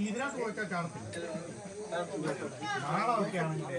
ഇതിനകത്ത് പോയിക്കാൻ കാണത്തില്ല നാളെ ആണെങ്കിൽ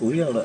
കുഴിയാവിടെ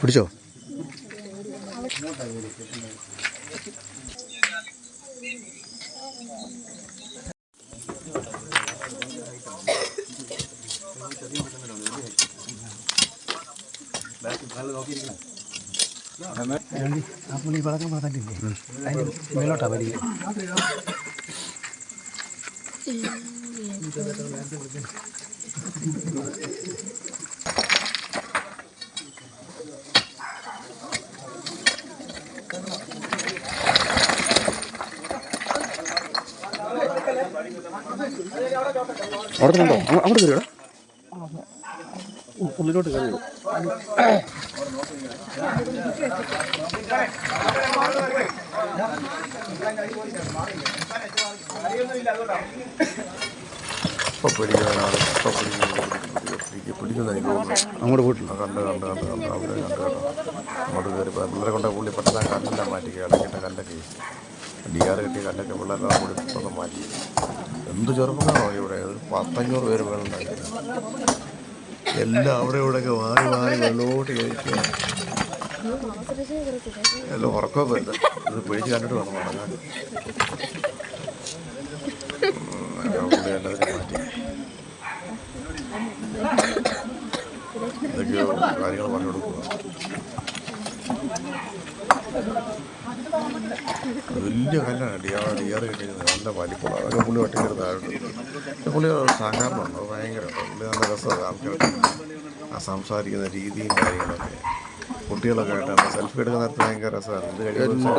പിടിച്ചോ? അപ്പോൾ ഈ വളക്കം പറഞ്ഞില്ലേ അതിന്റെ മേലോട്ടാ വലിയ അവിടെ നിന്നുണ്ടോ അവിടെ കയറിയോ ഉള്ളിലോട്ട് കയറി അങ്ങോട്ട് പോയിട്ടില്ല. കണ്ട് കണ്ട് കണ്ട് കണ്ട്. അവിടെ കണ്ട് കേട്ടോ അങ്ങോട്ട് കയറി പിള്ളേരെ കൊണ്ട് പുള്ളി പെട്ടെന്ന് കല്ലെല്ലാം മാറ്റി ഇടയ്ക്കിട്ട കല്ലൊക്കെ ഡി ആർ കിട്ടിയ കല്ലൊക്കെ പിള്ളേരെല്ലാം കൂടി മാറ്റി. എന്ത് ചെറുപ്പമാണോ ഇവിടെ? പത്തഞ്ഞൂറ് പേര് വെള്ളമുണ്ടായിരുന്നു എല്ലാം അവിടെ ഇവിടെയൊക്കെ മാറി മാറി വെള്ളോട്ട് കഴിക്കുക എല്ലാം ഉറക്കം വരുന്നത് ഇത് പിടിച്ച് കണ്ടിട്ട് വേണം മടങ്ങാൻ പറഞ്ഞു കൊടുക്കുക വലിയ കല്ലാണ്. ഡിയാർ ഡിയാർ കിട്ടിയിരുന്നത് നല്ല വലിപ്പം അതൊക്കെ പുള്ളി ഒറ്റയ്ക്ക് താഴോട്ട് പുള്ളി സഹകരണമുണ്ട്. അത് ഭയങ്കര പുള്ളി നല്ല രസമാണ് ആൾക്കാർക്ക്. ആ സംസാരിക്കുന്ന രീതിയും കാര്യങ്ങളൊക്കെ. കുട്ടികളൊക്കെ ആയിട്ടാണ് സെൽഫി എടുക്കുന്ന നേരത്തെ ഭയങ്കര രസമാണ്. ഇത് കഴിയുമ്പോൾ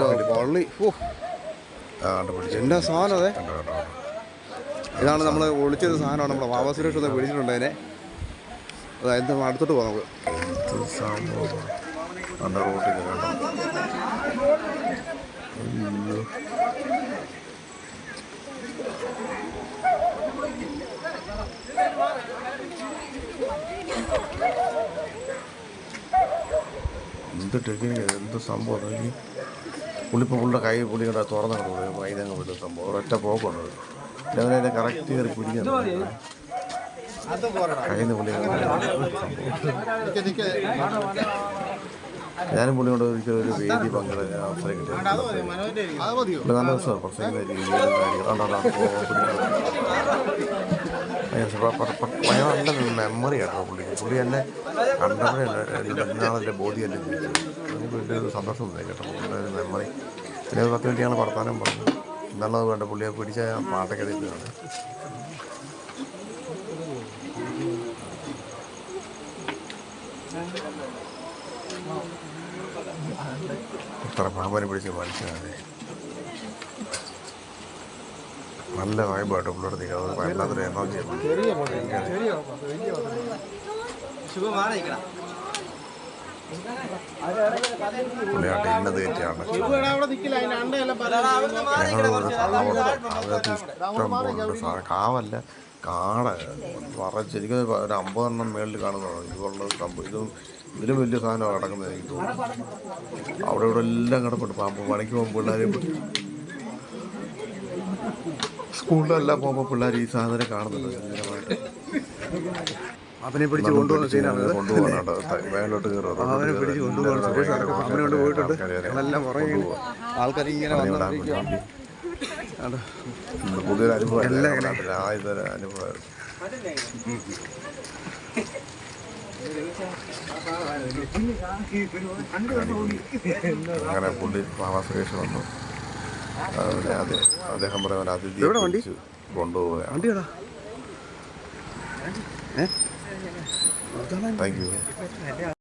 എന്റെ സാധനം അതെ? ഇതാണ് നമ്മൾ ഒളിച്ചത് സാധനമാണ്. നമ്മുടെ വാവ സുരേഷ് ഒന്ന് പിടിച്ചിട്ടുണ്ട് അതിനെ. അതായത് അടുത്തോട്ട് പോകാം നമുക്ക്. റോട്ടിൽ കണ്ടോ ടെക്നിക്ക് എന്ത് സംഭവം നോക്കി പുള്ളിപ്പോൾ പുള്ളിയുടെ കൈ പുള്ളി കൂടെ തുറന്നു കിടന്നു വൈദ്യങ്ങ് വിടും സംഭവം. ഒരൊറ്റ പോക്കുണ്ട്. അവനെ കറക്റ്റ് കയറി പിടിക്കുന്നു കയ്യിൽ നിന്ന് പുള്ളി ഞാനും പുള്ളിയോട് ഒരിക്കലും ഒരു വേദി പങ്കെടുക്കാൻ അവസരം കിട്ടി നല്ല രസമാണ്. പ്രസംഗിക്കുന്ന രീതിയിലും കാര്യങ്ങളും നല്ല മെമ്മറി കേട്ടോ പുള്ളിക്ക് പുള്ളി എന്നെ കണ്ടപ്പോഴേ എന്റെ മറ്റന്നാളെ ബോഡി ജീവിച്ചത് നമുക്ക് വലിയ സന്തോഷം തോന്നി കേട്ടോ. പുള്ളിയുടെ മെമ്മറി പിന്നെ ഒരു പത്ത് മിനിറ്റ് ഞങ്ങൾ വർത്താനം പറഞ്ഞു. എന്നുള്ളത് വേണ്ട പുള്ളിയെ പിടിച്ച പാട്ടൊക്കെ എഴുതുകയാണ് ഇത്ര പാമ്പനെ പിടിച്ച് മനുഷ്യനാണ് നല്ല വായ്പായിട്ട് പുള്ളിടത്തേക്ക് അത് വല്ലാത്തൊരു എനർജിയാണ് പുള്ളിയാട്ട് കാവല്ല കാട നിറച്ച് എനിക്ക് ഒരു അമ്പതെണ്ണം മേളിൽ കാണുന്നതാണ്. ഇതുള്ള സംഭവം. ഇതും ഇതിലും വലിയ സാധനമാണ് കിടക്കുന്നത് എനിക്ക് തോന്നുന്നു. അവിടെ ഇവിടെ എല്ലാം കിടപ്പുണ്ട്. പാമ്പ് പണിക്ക് പോകുമ്പോൾ പിള്ളേർ സ്കൂളിലെല്ലാം പോകുമ്പോൾ പിള്ളേർ ഈ സാധനം കാണുന്നുണ്ട്. അവനെ പിടിച്ച് കൊണ്ടുപോകുന്ന സീനാണ് ഇത്. കൊണ്ടുപോകാനാണ് മേലോട്ട് കയറുന്നത് അവനെ പിടിച്ച് കൊണ്ടുപോകണം സുരേഷ് സാറൊക്കെ പാമ്പിനെ കൊണ്ട് പോയിട്ടുണ്ട്. പുറകെ ആൾക്കാർ ഇങ്ങനെ പുതിയൊരു അനുഭവം അനുഭവമായിരുന്നു അങ്ങനെ പുള്ളി മാമാസുരേഷ് വന്നു. അവിടെ അതെ അദ്ദേഹം പറയാൻ അതിഥി എവിടെ വണ്ടി? കൊണ്ടുപോവുകയാണ്. വണ്ടിയാടാ? Thank you